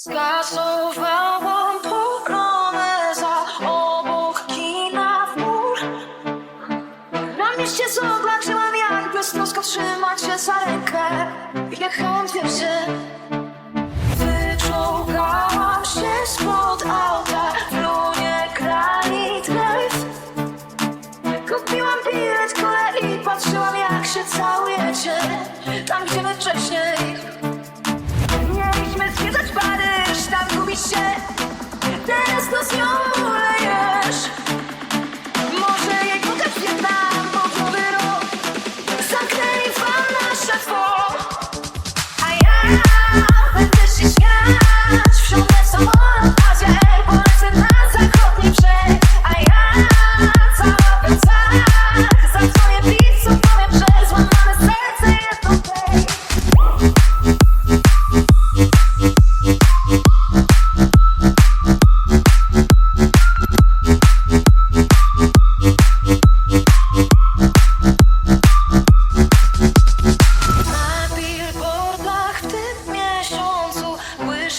Skasowałam poloneza obok kina w mur. Na mieście zobaczyłam jak beztrosko trzymać się za rękę. Jechałam pierwszy Wyczołgałam się spod auta w lunie granit life Kupiłam bilet kolei patrzyłam jak się całujecie. Tam gdzie my wcześniej nasıl?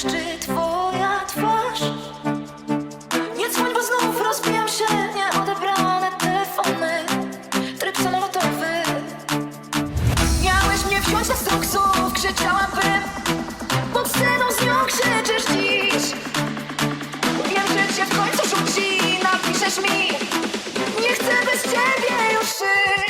błyszczy twoja twarz. Nie dzwoń, bo znów rozbijam się. Nieodebrane telefony. Tryb samolotowy. Miałeś mnie wziąć na strok słów Krzyczałabym Pod sceną z nią krzyczysz dziś. Wiem, że cię w końcu rzuci. Napiszesz mi. Nie chcę bez ciebie już żyć.